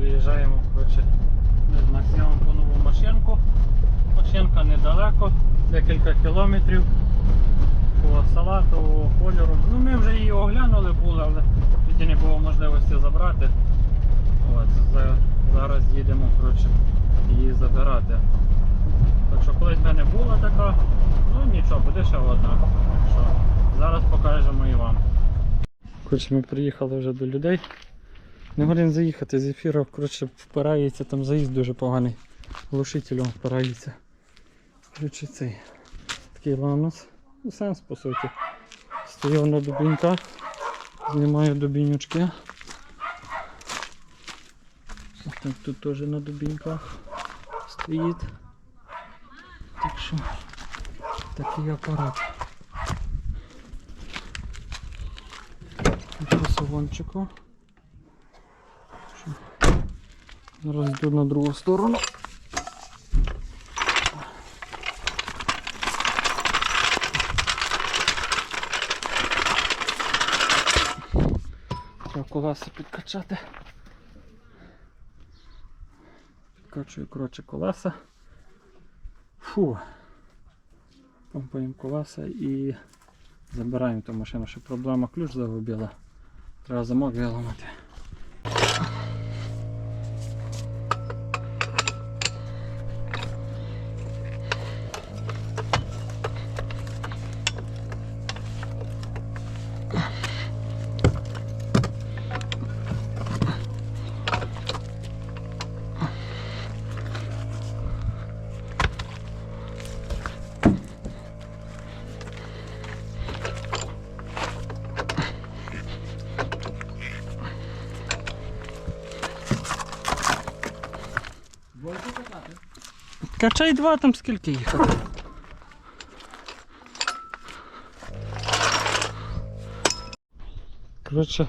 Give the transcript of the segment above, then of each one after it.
Виїжджаємо коротше, з Максимом по нову машинку. Машинка недалеко, декілька кілометрів по салатового кольору. Ну ми вже її оглянули були, але тоді не було можливості забрати. От, зараз їдемо коротше, її забирати. Так що колись в мене була така, ну нічого, буде ще одна. Що зараз покажемо і вам. Коротше, ми приїхали вже до людей. Не годин заїхати з ефіру, коротше, впирається, там заїзд дуже поганий. Глушителем впирається. Коротше, цей такий ланос. Ну, сенс по суті. Стояв на дубінках, знімаю дубінючки. Так, тут теж на дубінках стоїть. Так що такий апарат. По. Що? Зараз йду на другу сторону. Треба колеса підкачати. Підкачую коротше колеса. Фу. Помпаємо колеса і забираємо ту машину, що проблема ключ загубила. Треба замок виламати. Качай два там скільки їхати. Коротше,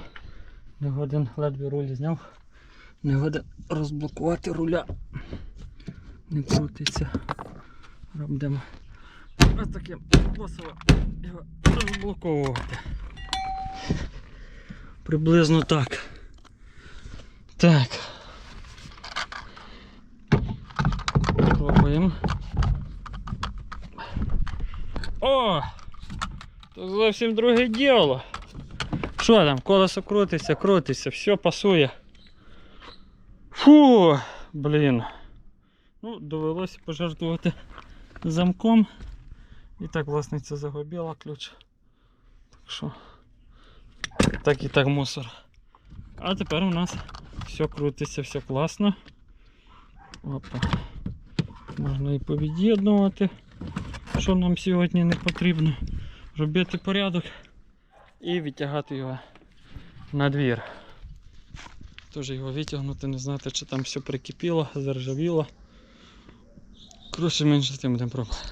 не годин ледве руль зняв. Не годин розблокувати руля. Не крутиться. Робимо ось таким способом його розблоковувати. Приблизно так. Так. О! То зовсім друге діло. Що там, колесо крутиться, крутиться, все пасує. Фу, блін. Ну, довелося пожертвувати замком. І так власниця загубила ключ. Так що. Так і так мусор. А тепер у нас все крутиться, все класно. Опа. Можна і повід'єднувати, що нам сьогодні не потрібно. Робити порядок і відтягати його на двір. Теж його витягнути, не знати, чи там все прикипіло, заржавіло. Коротше, менше тим будемо пробувати.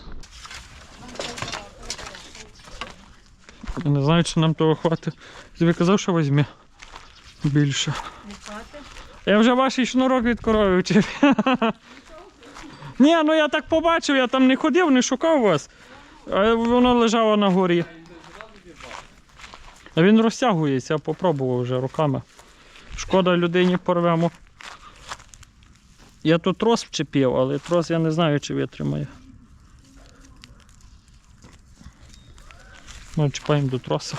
Я не знаю, чи нам того хватить. Тобі казав, що візьме більше. Я вже ваш шнурок від корови вчив. Ні, ну я так побачив, я там не ходив, не шукав вас. А воно лежало на горі. А він розтягується, я попробував вже руками. Шкода людині порвемо. Я тут трос вчепив, але трос я не знаю, чи витримає. Ну, чіпаємо до троса.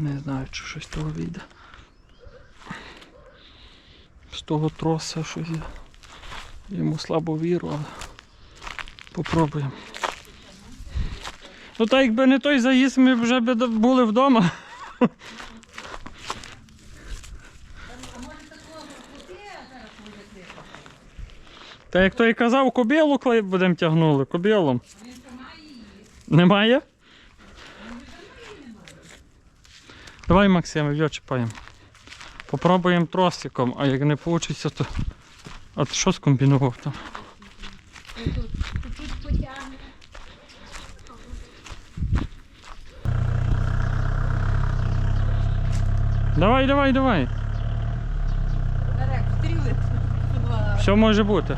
Не знаю, чи щось того вийде. З того троса щось я йому слабо вірю, але попробуємо. Ну так якби не той заїзд, ми б вже до- були вдома. Та як той казав, кобілу будемо тягнули, кобілом. Немає? Давай, Максим, відчіпаємо. Попробуємо тросиком, а як не вийде, то. А ти що скомбінував там? Давай, давай, давай. Все може бути.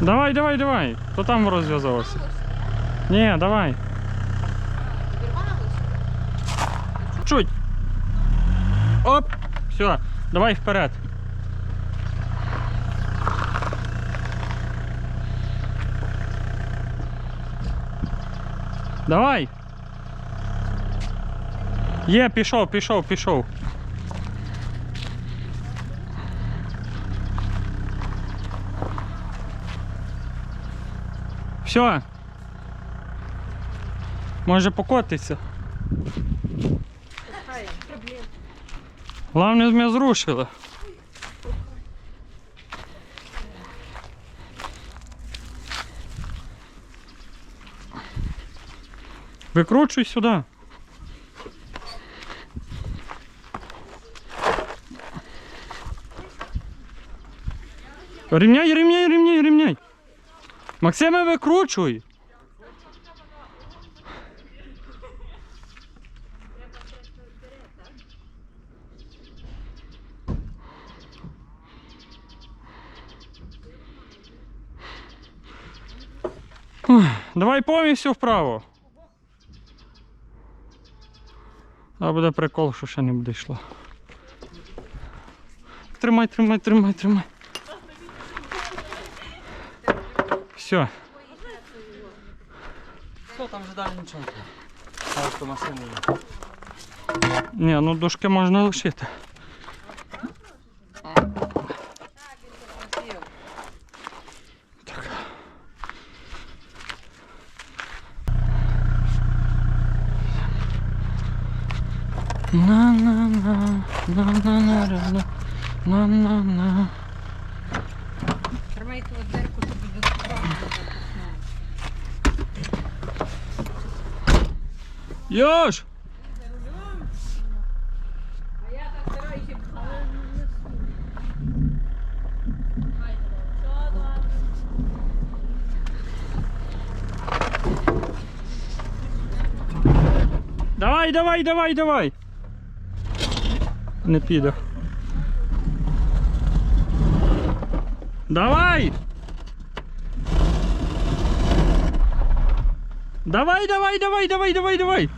Давай, давай, давай. То там розв'язалося. Ні, давай. Чуть. Оп. Все, давай вперед. Давай. Є, пішов, пішов, пішов. Все. Може покотиться. Главне, мене зрушило. Выкручивай сюда. Ремняй, ремняй, ремняй, ремняй. Максиме, викручуй. Давай повністю вправо. А буде прикол, що ще не буде йшло. Тримай, тримай, тримай, тримай. все. Все, там же далі нічого. Ні, ну дошки можна лишити. На-на-на, на-на-на-на, на-на-на. Йош! Давай, давай, давай, давай. Не піде. Давай! Давай, давай, давай, давай, давай, давай.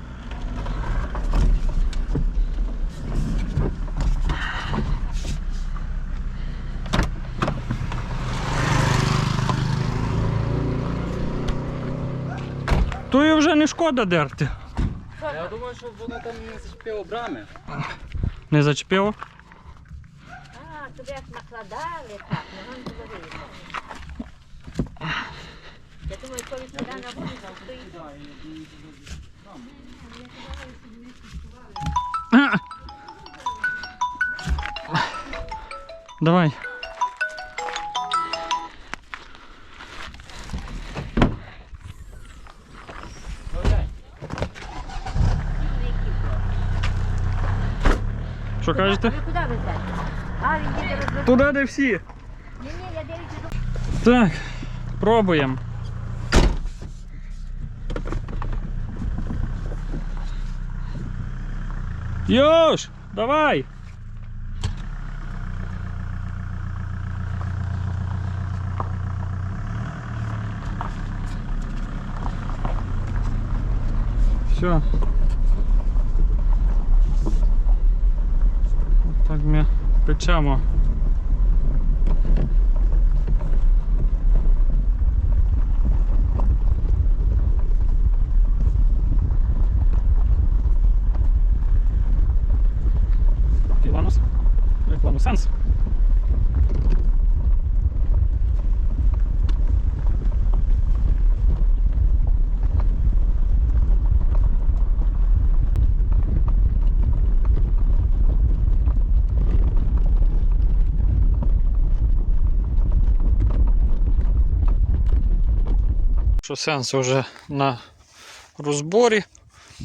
Шкода дерти. Я думаю, що воно там не зачепило брами. Не зачепило? А, тобі як накладали, так, не вам говорили. Я думаю, коли сюди на вулицю стоїть. А! Давай. Що кажете? Ви куди везете? А, він їде розробити. Туди де всі. Ні, ні, я дивлюся до Так, пробуємо. Йош, давай. Все. escuchamos. Vamos, vamos, vamos. Що сенс вже на розборі.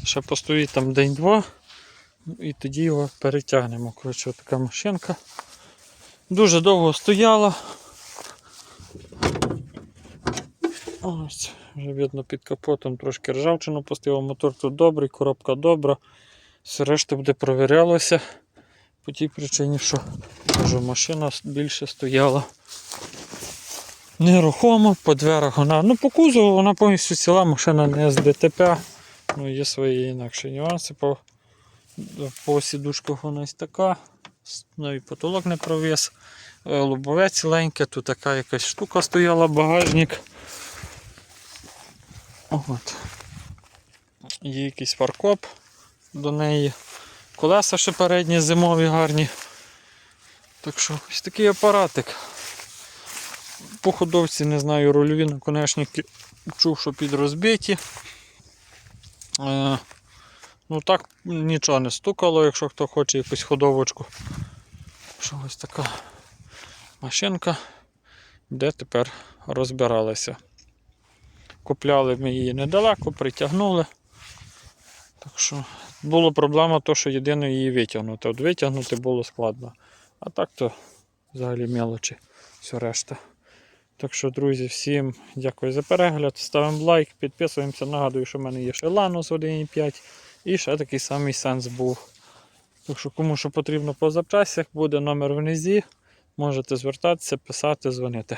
Ще постоїть там день-два. І тоді його перетягнемо. Коротше, така машинка. Дуже довго стояла. Ось, вже видно під капотом трошки ржавчину поставив. Мотор тут добрий, коробка добра. Все решта буде провірялося. По тій причині, що кажу, машина більше стояла нерухомо, по дверах вона. Ну, по кузову вона повністю ціла, машина не з ДТП. Ну, є свої інакші нюанси. По, по сідушках вона ось така. Ну і потолок не провис. Е, Лобове ціленьке, тут така якась штука стояла, багажник. От. Є якийсь фаркоп до неї. Колеса ще передні зимові гарні. Так що ось такий апаратик. По ходовці, не знаю, рульові наконечники чув, що підрозбиті. Е, ну так нічого не стукало, якщо хто хоче якусь ходовочку. Що ось така машинка, де тепер розбиралися. Купляли ми її недалеко, притягнули. Так що була проблема, то, що єдине її витягнути. От витягнути було складно. А так то взагалі мелочі, все решта. Так що, друзі, всім дякую за перегляд. Ставимо лайк, підписуємося. Нагадую, що в мене є ще Ланус 1.5 і ще такий самий сенс був. Так що, кому що потрібно по запчастях, буде номер внизі. Можете звертатися, писати, дзвонити.